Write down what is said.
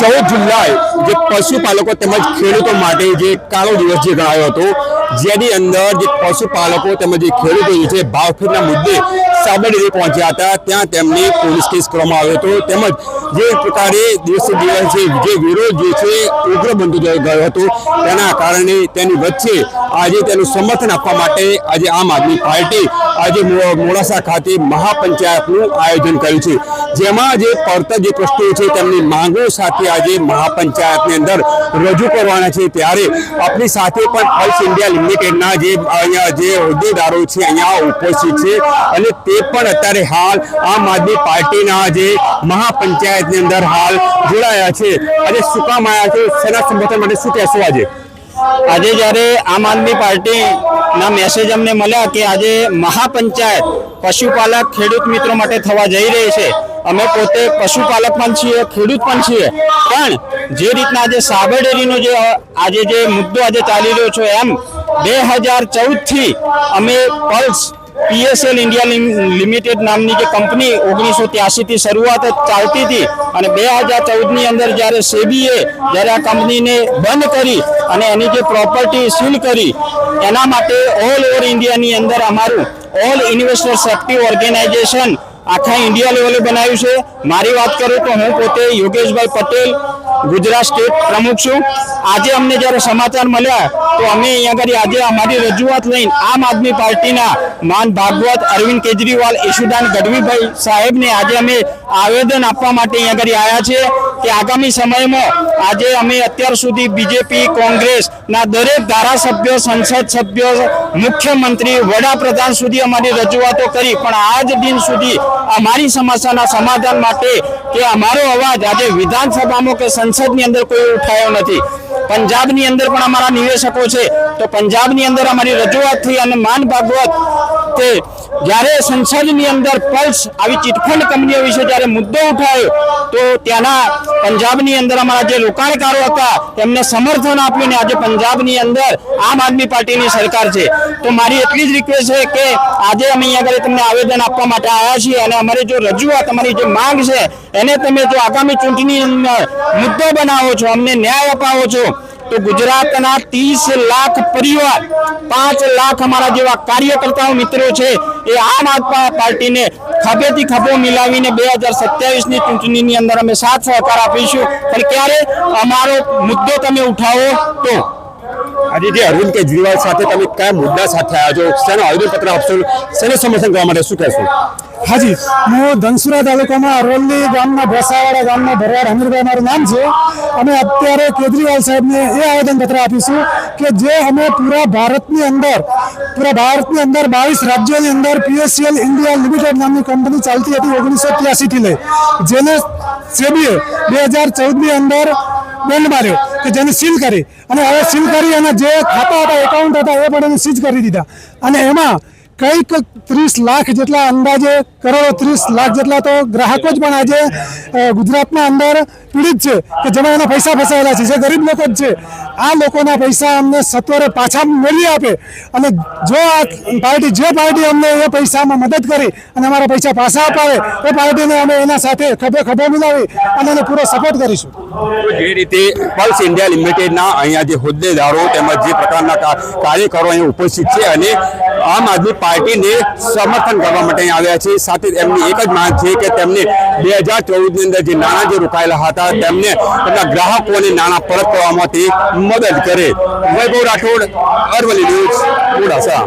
ચૌદ જુલાઈ જે પશુપાલકો તેમજ ખેડૂતો માટે જે કાળો દિવસ જે ગણાયો હતો, જેની અંદર જે પશુપાલકો તેમજ ખેડૂતો છે, ભાવફેરના મુદ્દે સાબરડેરી પહોંચ્યા હતા. ત્યાં તેમને પોલીસ કેસ કરવામાં આવ્યો હતો. તેમજ જે પ્રકારે દિવસે દિવસ જે વિરોધ જે છે, ઉગ્ર બનતો ગયો હતો. તેના કારણે તેની વચ્ચે આજે તેનું સમર્થન આપવા માટે આજે આમ આદમી પાર્ટી આજે મોડાસા ખાતે મહાપંચાયતનું આયોજન કર્યું છે. જેમાં જે પડતર જે પ્રશ્નો છે તેમની માંગો સાથે આજે મહાપંચાયતની અંદર રજૂ કરવાના છે. ત્યારે આપણી સાથે પણ પલ્સ ઇન્ડિયા લિમિટેડના જે અહીંયા જે હોદ્દેદારો છે અહીંયા ઉપસ્થિત છે અને તે પણ અત્યારે હાલ આમ આદમી પાર્ટીના જે મહાપંચાયતની અંદર હાલ જોડાયા છે. આજે શું કામ આવ્યા છે? સેના સંબોધન માટે શું કહેશો આજે? આજે જ્યારે આમ આદમી પાર્ટીના મેસેજ અમને મળ્યા કે આજે મહાપંચાયત પશુપાલક ખેડૂત મિત્રો માટે થવા જઈ રહી છે, અમે પોતે પશુપાલક પણ છીએ, ખેડૂત પણ છીએ. પણ જે રીતના આજે સાબર ડેરીનો જે આજે જે મુદ્દો આજે ચાલી રહ્યો છે એમ, બે હજાર ચૌદથી અમે પલ્સ પીએસએલ ઇન્ડિયા લિમિટેડ નામની જે કંપની ઓગણીસો ત્યાસીથી શરૂઆત ચાલતી હતી અને બે હજાર ચૌદની અંદર જ્યારે સેબીએ જ્યારે આ કંપનીને બંધ કરી અને એની જે પ્રોપર્ટી સીલ કરી, એના માટે ઓલ ઓવર ઇન્ડિયાની અંદર અમારું ઓલ ઇન્વેસ્ટર સેફ્ટી ઓર્ગેનાઇઝેશન આખા ઇન્ડિયા લેવલે બનાવ્યું છે. મારી વાત કરું તો હું પોતે યોગેશભાઈ પટેલ ગુજરાત સ્ટેટ પ્રમુખ છું. આજે અમને જ્યારે સમાચાર મળ્યા, તો અમે અહીંયા આગળ આજે અમારી રજૂઆત લઈને આમ આદમી પાર્ટીના માન ભાગવત અરવિંદ કેજરીવાલ ઈશુદાન ગઢવીભાઈ સાહેબને આજે અમે આવેદન આપવા માટે અહીંયા આગળ આવ્યા છે કે આગામી સમયમાં આજે અમે અત્યાર સુધી બીજેપી કોંગ્રેસના દરેક ધારાસભ્યો, સંસદ સભ્યો, મુખ્યમંત્રી, વડાપ્રધાન સુધી અમારી રજૂઆતો કરી. પણ આજ દિન સુધી અમારી સમસ્યાના સમાધાન માટે કે અમારો અવાજ આજે વિધાનસભામાં કે સંસદની અંદર કોઈ ઉઠાયો નથી. પંજાબની અંદર પણ અમારા નિવેશકો છે. તો પંજાબની અંદર અમારી રજૂઆત થઈ અને માન ભાગવત તે જ્યારે સંસદની અંદર પલ્સ આવી ચીટફંડ કંપનીઓ વિશે જ્યારે મુદ્દો ઉઠાયો, તો ત્યાંના પંજાબની અંદર અમારા જે રોકાણકારો હતા, તેમને સમર્થન આપ્યું ને આજે પંજાબની અંદર આમ આદમી પાર્ટીની સરકાર છે. તો મારી એટલી જ રિક્વેસ્ટ છે કે આજે અમે અહીંયા આગળ તમને આવેદન આપવા માટે આવ્યા છીએ અને અમારી જો રજૂઆત, અમારી જે માંગ છે, એને તમે જો આગામી ચૂંટણી અંદર મુદ્દો બનાવો છો, અમને ન્યાય અપાવો છો તો ગુજરાતના ત્રીસ લાખ પરિવાર, પાંચ લાખ અમારા જેવા કાર્યકર્તાઓ, મિત્રો છે, એ આમ આદમી પાર્ટીને ખભેથી ખભો મિલાવીને બે હજાર સત્યાવીસની ચૂંટણીની અંદર અમે સાથ સહકાર આપીશું. પણ ક્યારે અમારો મુદ્દો તમે ઉઠાવો તો? આજે જે અરવિંદ કેજરીવાલ સાથે તમે કયા મુદ્દા સાથે આવ્યા છો? શેનો આવેદનપત્ર આપશો? શેનું સમર્થન કરવા માટે શું કહેશો? હાજી, હું ધનસુરા તાલુકામાં અરવલ્લી ગામના ભોસાવાડા ગામના ભરવાડ હમીરભાઈ મારું નામ છે. અમે અત્યારે કેજરીવાલ સાહેબને એ આવેદનપત્ર આપીશું કે જે અમે પૂરા ભારતની અંદર, પૂરા ભારતની અંદર બાવીસ રાજ્યોની અંદર પીએસસીએલ ઇન્ડિયા લિમિટેડ નામની કંપની ચાલતી હતી ઓગણીસો ત્યાસીથી લઈ. જેને સેબીએ બે હજાર ચૌદની અંદર દંડ માર્યો. કે જેને સીલ કરી. અને હવે સીલ કરી અને જે ખાતા હતા એકાઉન્ટ હતા, એ પણ એને સીઝ કરી દીધા. અને એમાં કંઈક ત્રીસ લાખ જેટલા અંદાજે, કરોડો ત્રીસ લાખ જેટલા તો ગ્રાહકો જ પણ આજે ગુજરાતના અંદર પીડિત છે, કે જેમાં એના પૈસા ફસાયેલા છે. જે ગરીબ લોકો જ છે. આ લોકોના પૈસા અમને સત્વરે પાછા મેળવી આપે. અને જો આ પાર્ટી, જે પાર્ટી અમને એ પૈસામાં મદદ કરી અને અમારા પૈસા પાછા અપાવે, એ પાર્ટીને અમે એના સાથે ખભે ખભે મિલાવી અને એને પૂરો સપોર્ટ કરીશું. જે રીતે પલ્સ ઇન્ડિયા લિમિટેડના અહીંયા જે હોદ્દેદારો તેમજ જે પ્રકારના કાર્યકરો અહીંયા ઉપસ્થિત છે અને આમ આદમી પાર્ટીને સમર્થન કરવા માટે અહીં આવ્યા છે. સાથે એમની એક જ માંગ છે કે તેમને બે હજાર ચૌદની અંદર જે નાણાં જે રોકાયેલા હતા તેમને તેમના ગ્રાહકોને નાણાં પરત કરવામાં તે મદદ કરે. વૈભવ રાઠોડ, અરવલ્લી ન્યૂઝ, મોડાસા.